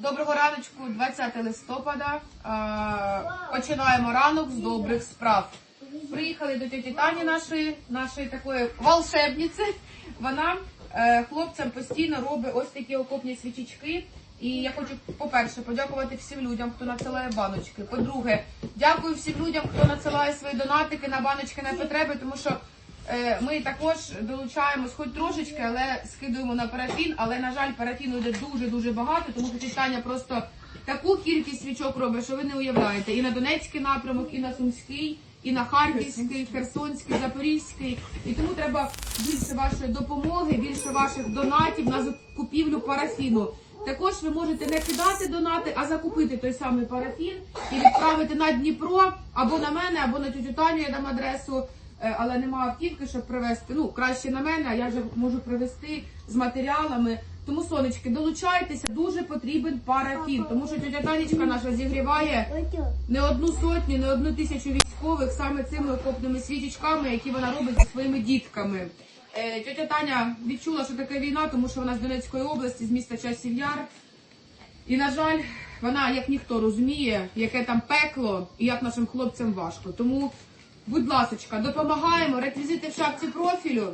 Доброго раночку, 20 листопада. Починаємо ранок з добрих справ. Приїхали до тіті Тані нашої, нашої такої волшебниці. Вона е, хлопцям постійно робить ось такі окопні свічечки. І я хочу, по-перше, подякувати всім людям, хто надсилає баночки. По-друге, дякую всім людям, хто надсилає свої донатики на баночки на потреби, тому що Ми також долучаємось хоч трошечки, але скидуємо на парафін. Але на жаль, парафіну йде дуже дуже багато, тому що Таня просто таку кількість свічок робить, що ви не уявляєте. І на Донецький напрямок, і на Сумський, і на Харківський, Херсонський, Запорізький. І тому треба більше вашої допомоги, більше ваших донатів на закупівлю парафіну. Також ви можете не кидати донати, а закупити той самий парафін і відправити на Дніпро або на мене, або на тютю Таню, я дам адресу. Е, але нема автівки, щоб привезти. Ну, краще на мене, а я вже можу привезти з матеріалами. Тому, сонечки, долучайтеся, дуже потрібен парафін, тому що тетя Танечка наша зігріває не одну сотню, не одну тисячу військових саме цими окопними свічечками, які вона робить зі своїми дітками. Е, тетя Таня відчула, що таке війна, тому що вона з Донецької області, з міста Часів Яр. І, на жаль, вона, як ніхто, розуміє, яке там пекло і як нашим хлопцям важко. Тому, будь ласочка, допомагаємо. Реквізити в шапці профілю.